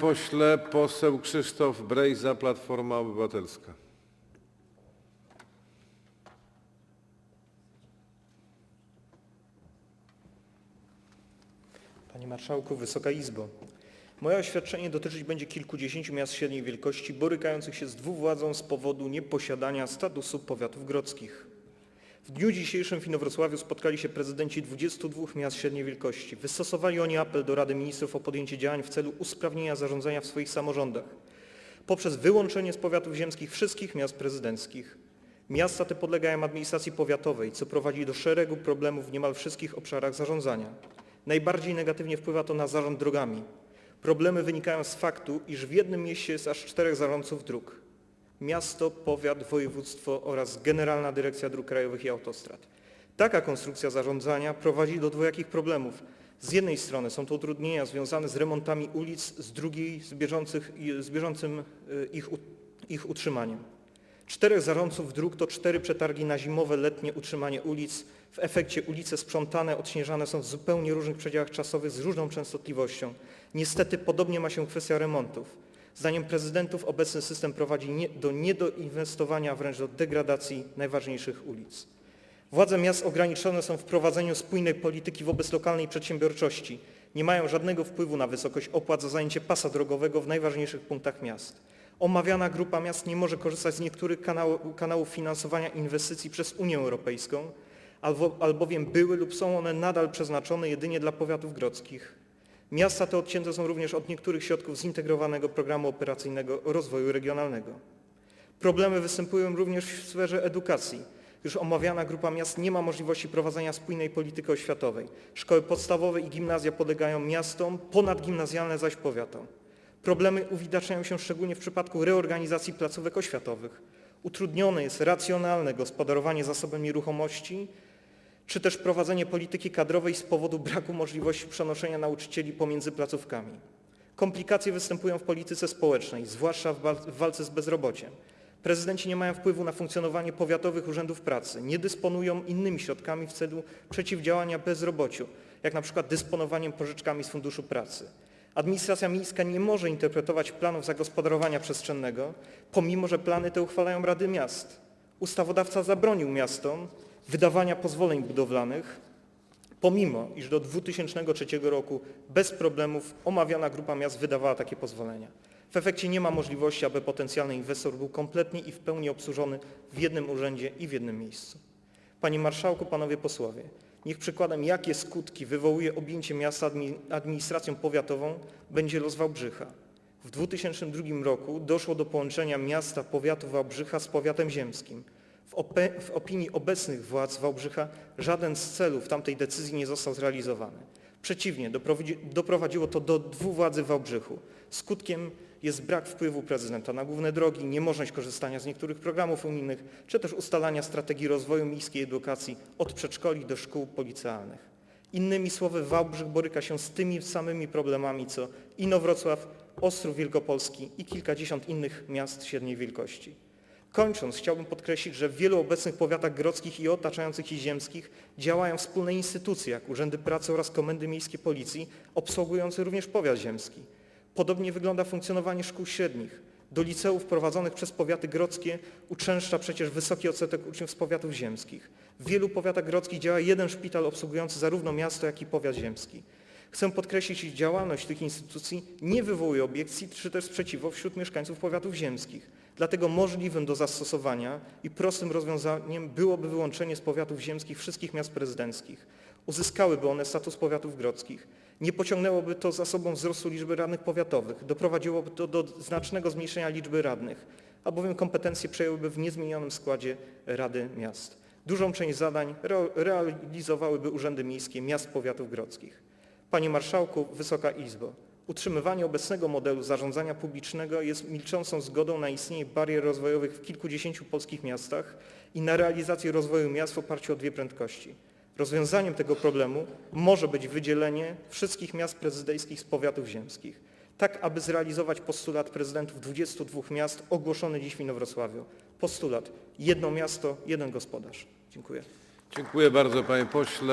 Pośle poseł Krzysztof Brejza, Platforma Obywatelska. Panie Marszałku, Wysoka Izbo. Moje oświadczenie dotyczyć będzie kilkudziesięciu miast średniej wielkości borykających się z dwuwładzą z powodu nieposiadania statusu powiatów grodzkich. W dniu dzisiejszym w Inowrocławiu spotkali się prezydenci 22 miast średniej wielkości. Wystosowali oni apel do Rady Ministrów o podjęcie działań w celu usprawnienia zarządzania w swoich samorządach poprzez wyłączenie z powiatów ziemskich wszystkich miast prezydenckich. Miasta te podlegają administracji powiatowej, co prowadzi do szeregu problemów w niemal wszystkich obszarach zarządzania. Najbardziej negatywnie wpływa to na zarząd drogami. Problemy wynikają z faktu, iż w jednym mieście jest aż czterech zarządców dróg. Miasto, powiat, województwo oraz Generalna Dyrekcja Dróg Krajowych i Autostrad. Taka konstrukcja zarządzania prowadzi do dwojakich problemów. Z jednej strony są to utrudnienia związane z remontami ulic, z drugiej z, bieżących, z bieżącym y, ich, ich utrzymaniem. Czterech zarządców dróg to cztery przetargi na zimowe, letnie utrzymanie ulic. W efekcie ulice sprzątane, odśnieżane są w zupełnie różnych przedziałach czasowych z różną częstotliwością. Niestety podobnie ma się kwestia remontów. Zdaniem prezydentów obecny system prowadzi do niedoinwestowania, wręcz do degradacji najważniejszych ulic. Władze miast ograniczone są w prowadzeniu spójnej polityki wobec lokalnej przedsiębiorczości. Nie mają żadnego wpływu na wysokość opłat za zajęcie pasa drogowego w najważniejszych punktach miast. Omawiana grupa miast nie może korzystać z niektórych kanałów finansowania inwestycji przez Unię Europejską, albo, albowiem były lub są one nadal przeznaczone jedynie dla powiatów grodzkich. Miasta te odcięte są również od niektórych środków zintegrowanego programu operacyjnego rozwoju regionalnego. Problemy występują również w sferze edukacji, gdyż omawiana grupa miast nie ma możliwości prowadzenia spójnej polityki oświatowej. Szkoły podstawowe i gimnazja podlegają miastom, ponadgimnazjalne zaś powiatom. Problemy uwidaczniają się szczególnie w przypadku reorganizacji placówek oświatowych. Utrudnione jest racjonalne gospodarowanie zasobem nieruchomości, czy też prowadzenie polityki kadrowej z powodu braku możliwości przenoszenia nauczycieli pomiędzy placówkami. Komplikacje występują w polityce społecznej, zwłaszcza w wal- w walce z bezrobociem. Prezydenci nie mają wpływu na funkcjonowanie powiatowych urzędów pracy, nie dysponują innymi środkami w celu przeciwdziałania bezrobociu, jak na przykład dysponowaniem pożyczkami z Funduszu Pracy. Administracja miejska nie może interpretować planów zagospodarowania przestrzennego, pomimo że plany te uchwalają rady miast. Ustawodawca zabronił miastom wydawania pozwoleń budowlanych, pomimo iż do 2003 roku bez problemów omawiana grupa miast wydawała takie pozwolenia. W efekcie nie ma możliwości, aby potencjalny inwestor był kompletnie i w pełni obsłużony w jednym urzędzie i w jednym miejscu. Panie Marszałku, Panowie Posłowie, niech przykładem jakie skutki wywołuje objęcie miasta admi- administracją powiatową będzie los Wałbrzycha. W 2002 roku doszło do połączenia miasta powiatu Wałbrzycha z powiatem ziemskim. W, opinii obecnych władz Wałbrzycha żaden z celów tamtej decyzji nie został zrealizowany. Przeciwnie, doprowadzi- doprowadziło to do dwuwładzy w Wałbrzychu. Skutkiem jest brak wpływu prezydenta na główne drogi, niemożność korzystania z niektórych programów unijnych, czy też ustalania strategii rozwoju miejskiej edukacji od przedszkoli do szkół policealnych. Innymi słowy, Wałbrzych boryka się z tymi samymi problemami co Inowrocław, Ostrów Wielkopolski i kilkadziesiąt innych miast średniej wielkości. Kończąc, chciałbym podkreślić, że w wielu obecnych powiatach grodzkich i otaczających je ziemskich działają wspólne instytucje, jak urzędy pracy oraz komendy miejskie policji, obsługujące również powiat ziemski. Podobnie wygląda funkcjonowanie szkół średnich. Do liceów prowadzonych przez powiaty grodzkie uczęszcza przecież wysoki odsetek uczniów z powiatów ziemskich. W wielu powiatach grodzkich działa jeden szpital obsługujący zarówno miasto, jak i powiat ziemski. Chcę podkreślić, iż działalność tych instytucji nie wywołuje obiekcji czy też sprzeciwu wśród mieszkańców powiatów ziemskich. Dlatego możliwym do zastosowania i prostym rozwiązaniem byłoby wyłączenie z powiatów ziemskich wszystkich miast prezydenckich. Uzyskałyby one status powiatów grodzkich. Nie pociągnęłoby to za sobą wzrostu liczby radnych powiatowych, doprowadziłoby to do znacznego zmniejszenia liczby radnych, albowiem kompetencje przejęłyby w niezmienionym składzie Rady Miast. Dużą część zadań re- realizowałyby urzędy miejskie miast powiatów grodzkich. Panie Marszałku, Wysoka Izbo, utrzymywanie obecnego modelu zarządzania publicznego jest milczącą zgodą na istnienie barier rozwojowych w kilkudziesięciu polskich miastach i na realizację rozwoju miast w oparciu o dwie prędkości. Rozwiązaniem tego problemu może być wydzielenie wszystkich miast prezydenckich z powiatów ziemskich, tak aby zrealizować postulat prezydentów 22 miast ogłoszony dziś w Inowrocławiu. Postulat jedno miasto, jeden gospodarz. Dziękuję. Dziękuję bardzo panie pośle.